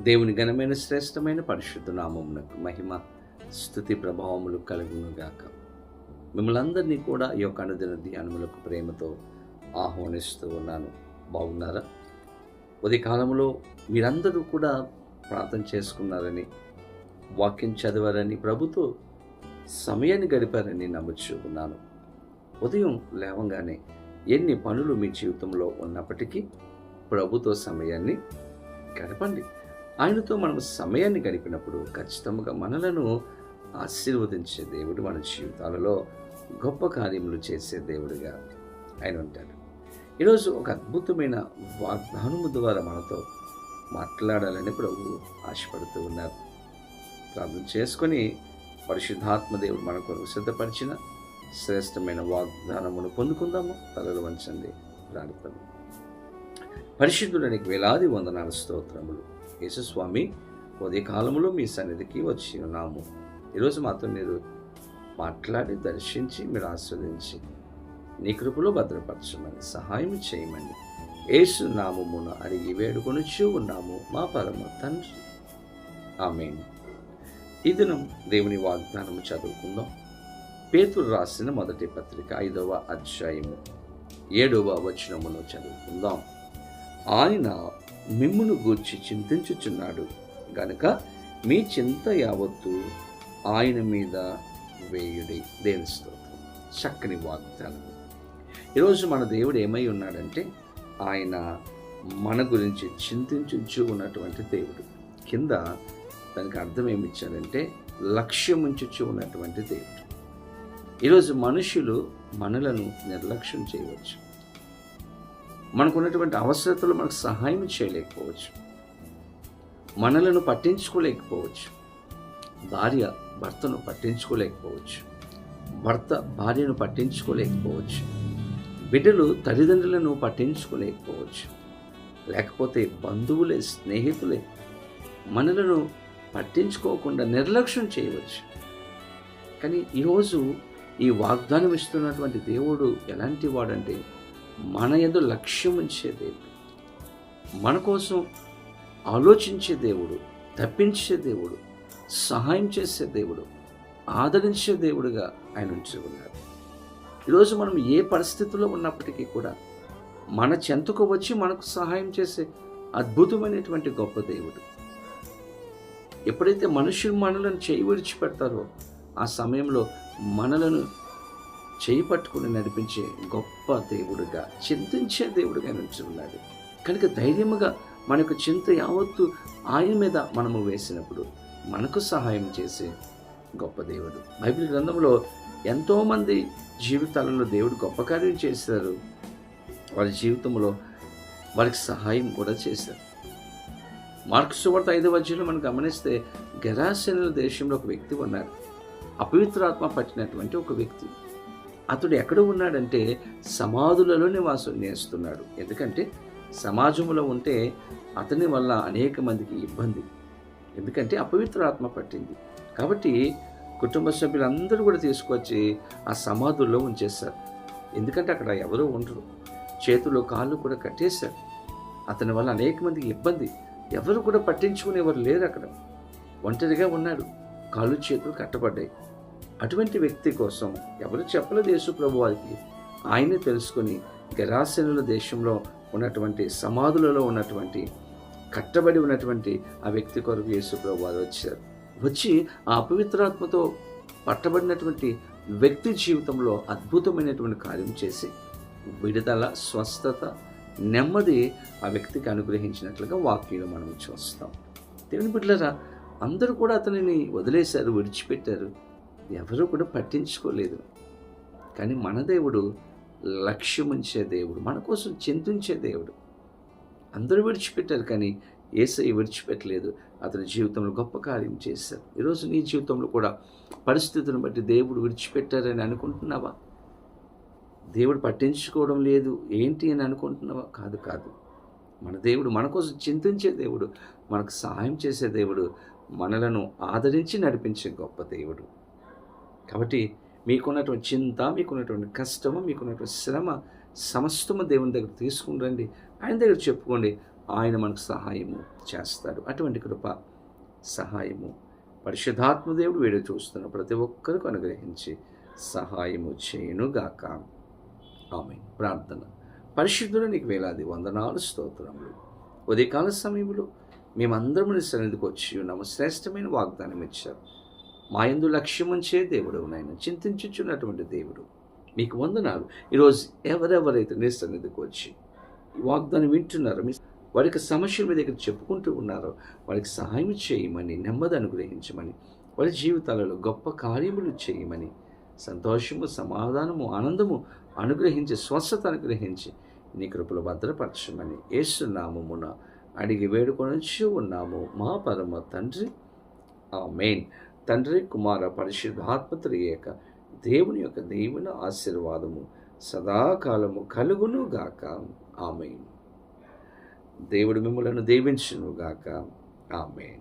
దేవుని ఘనమైన శ్రేష్టమైన పరిశుద్ధ నామమునకు మహిమ స్థుతి ప్రభావములు కలుగునుగాక. మిమ్మల్ని అందరినీ కూడా ఈ యొక్క అనుదిన ధ్యానములకు ప్రేమతో ఆహ్వానిస్తూ ఉన్నాను. బాగున్నారా? ఉదయ కాలంలో మీరందరూ కూడా ప్రార్థన చేసుకున్నారని వాక్యం చదివారని ప్రభుతో సమయాన్ని గడిపారని నమ్ముచుకున్నాను ఉన్నాను. ఉదయం లేవగానే ఎన్ని పనులు మీ జీవితంలో ఉన్నప్పటికీ ప్రభుతో సమయాన్ని గడపండి. ఆయనతో మనం సమయాన్ని గడిపినప్పుడు ఖచ్చితంగా మనలను ఆశీర్వదించే దేవుడు మన జీవితాలలో గొప్ప కార్యములు చేసే దేవుడిగా ఆయన ఉంటాడు. ఈరోజు ఒక అద్భుతమైన వాగ్దానము ద్వారా మనతో మాట్లాడాలని ప్రభు ఆశపడుతూ ఉన్నారు. ప్రార్థన చేసుకొని పరిశుద్ధాత్మ దేవుడు మన కొరకు సిద్ధపరిచిన శ్రేష్టమైన వాగ్దానమును పొందుకుందాము. తలలు వంచండి ప్రార్థన. పరిశుద్ధుడానికి వేలాది వందనాల స్తోత్రములు. యేసుస్వామి ఉదయకాలంలో మీ సన్నిధికి వచ్చి ఉన్నాము. ఈరోజు మాతో మీరు మాట్లాడి దర్శించి మీరు ఆస్వాదించి నీ కృపలో భద్రపరచమని సహాయం చేయమని యేసు నామమున అడిగి వేడుకొనుచూ ఉన్నాము మా పరమ తండ్రి. ఆమె ఈ దినం దేవుని వాగ్దానం చదువుకుందాం. పేతురు రాసిన మొదటి పత్రిక ఐదవ అధ్యాయము ఏడవ వచనమును చదువుకుందాం. ఆయన మిమ్మును గూర్చి చింతించుచున్నాడు. గనుక మీ చింత యావత్తు ఆయన మీద వేయుడి. దేని స్తోత్రం. చక్కని వాగ్దానం. ఈరోజు మన దేవుడు ఏమై ఉన్నాడంటే ఆయన మన గురించి చింతించు ఉన్నటువంటి దేవుడు. కింద దానికి అర్థం ఏమి ఇచ్చాడంటే లక్ష్యం ఉంచుచు ఉన్నటువంటి దేవుడు. ఈరోజు మనుషులు మనలను నిర్లక్ష్యం చేయవచ్చు. మనకున్నటువంటి అవసరతలు మనకు సహాయం చేయలేకపోవచ్చు. మనలను పట్టించుకోలేకపోవచ్చు. భార్య భర్తను పట్టించుకోలేకపోవచ్చు. భర్త భార్యను పట్టించుకోలేకపోవచ్చు. బిడ్డలు తల్లిదండ్రులను పట్టించుకోలేకపోవచ్చు. లేకపోతే బంధువులే స్నేహితులే మనలను పట్టించుకోకుండా నిర్లక్ష్యం చేయవచ్చు. కానీ ఈరోజు ఈ వాగ్దానం ఇస్తున్నటువంటి దేవుడు ఎలాంటి వాడంటే మన ఎందు లక్ష్యం ఉంచే దేవుడు. మన కోసం ఆలోచించే దేవుడు తప్పించే దేవుడు సహాయం చేసే దేవుడు ఆదరించే దేవుడుగా ఆయన ఉంచి ఉన్నారు ఈరోజు మనం ఏ పరిస్థితుల్లో ఉన్నప్పటికీ కూడా మన చెంతకు వచ్చి మనకు సహాయం చేసే అద్భుతమైనటువంటి గొప్ప దేవుడు. ఎప్పుడైతే మనుషులు మనలను చేయి విడిచిపెడతారో ఆ సమయంలో మనలను చేయి పట్టుకుని నడిపించే గొప్ప దేవుడుగా చింతించే దేవుడుగా నిలుచున్నాడు కనుక ధైర్యముగా మనకు చింత యావత్తు ఆయన మీద మనము వేసినప్పుడు మనకు సహాయం చేసే గొప్ప దేవుడు. బైబిల్ గ్రంథంలో ఎంతోమంది జీవితాలలో దేవుడు గొప్ప కార్యం చేశారు. వారి జీవితంలో వారికి సహాయం కూడా చేశారు. మార్క్స్ సువార్త ఐదవ అధ్యాయంలో మనం గమనిస్తే గెరాసెనుల దేశంలో ఒక వ్యక్తి ఉన్నారు. అపవిత్రాత్మ పట్టినటువంటి ఒక వ్యక్తి. అతడు ఎక్కడ ఉన్నాడంటే సమాధులలో నివాసం నేస్తున్నాడు. ఎందుకంటే సమాజంలో ఉంటే అతని వల్ల అనేక మందికి ఇబ్బంది. ఎందుకంటే అపవిత్ర ఆత్మ పట్టింది. కాబట్టి కుటుంబ సభ్యులందరూ కూడా తీసుకొచ్చి ఆ సమాధుల్లో ఉంచేస్తారు ఎందుకంటే అక్కడ ఎవరూ ఉండరు. చేతులు కాళ్ళు కూడా కట్టేశారు. అతని వల్ల అనేక మందికి ఇబ్బంది. ఎవరు కూడా పట్టించుకునేవారు లేరు అక్కడ. ఒంటరిగా ఉన్నాడు. కాళ్ళు చేతులు కట్టబడ్డాయి. అటువంటి వ్యక్తి కోసం ఎవరు చెప్పలేదు యేసు ప్రభు వారికి. ఆయనే తెలుసుకొని గెరాసెనుల దేశంలో ఉన్నటువంటి సమాధులలో ఉన్నటువంటి కట్టబడి ఉన్నటువంటి ఆ వ్యక్తి కొరకు యేసు ప్రభు వారు వచ్చారు. వచ్చి ఆ అపవిత్రాత్మతో పట్టబడినటువంటి వ్యక్తి జీవితంలో అద్భుతమైనటువంటి కార్యం చేసి విడుదల స్వస్థత నెమ్మది ఆ వ్యక్తికి అనుగ్రహించినట్లుగా వాక్యంలో మనం చూస్తాం. దేవుని బిడ్డలరా అందరూ కూడా అతనిని వదిలేశారు విడిచిపెట్టారు. ఎవరు కూడా పట్టించుకోలేదు. కానీ మన దేవుడు లక్ష్యముంచే దేవుడు మన కోసం చింతించే దేవుడు. అందరూ విడిచిపెట్టారు కానీ ఏసై విడిచిపెట్టలేదు. అతని జీవితంలో గొప్ప కార్యం చేశారు. ఈరోజు నీ జీవితంలో కూడా పరిస్థితులను బట్టి దేవుడు విడిచిపెట్టారని అనుకుంటున్నావా? దేవుడు పట్టించుకోవడం లేదు ఏంటి అని అనుకుంటున్నావా? కాదు కాదు. మన దేవుడు మన కోసం చింతించే దేవుడు మనకు సహాయం చేసే దేవుడు మనలను ఆదరించి నడిపించే గొప్ప దేవుడు. కాబట్టి మీకున్నటువంటి చింత మీకున్నటువంటి కష్టము మీకున్నటువంటి శ్రమ సమస్తము దేవుని దగ్గర తీసుకుని రండి. ఆయన దగ్గర చెప్పుకోండి. ఆయన మనకు సహాయము చేస్తాడు. అటువంటి కృప సహాయము. పరిశుద్ధాత్మ దేవుడు వీడియో చూస్తున్న ప్రతి ఒక్కరికి అనుగ్రహించి సహాయము చేయునుగాక. ఆమె ప్రార్థన. పరిశుద్ధుడు నీకు వేలాది వందనాలు స్తోత్రములు. ఉదయకాల సమయంలో మేమందరం నీ సన్నిధికి వచ్చి ఉన్నాము. శ్రేష్టమైన వాగ్దానం ఇచ్చారు మా ఎందు లక్ష్యం దేవుడు నాయన. చింతించుచున్నటువంటి దేవుడు. మీకు వందనాలు. ఈరోజు ఎవరెవరైతే నీ సన్నిధికి వచ్చి వాగ్దాన్ని వింటున్నారో మీ వారికి సమస్యలు మీ దగ్గర చెప్పుకుంటూ ఉన్నారో వారికి సహాయం చేయమని నెమ్మది అనుగ్రహించమని వారి జీవితాలలో గొప్ప కార్యములు చేయమని సంతోషము సమాధానము ఆనందము అనుగ్రహించి స్వస్థత అనుగ్రహించి నీ కృపలు భద్రపరచమని ఏసునామమున అడిగి వేడుకొని ఉన్నాము మా పరమ తండ్రి. ఆ మెయిన్ తండ్రి కుమార పరిశుద్ధాత్మతులు ఏక దేవుని యొక్క దేవుని ఆశీర్వాదము సదాకాలము కలుగును గాక. ఆమె దేవుడు మిమ్మలను దీవించును గాక. ఆమె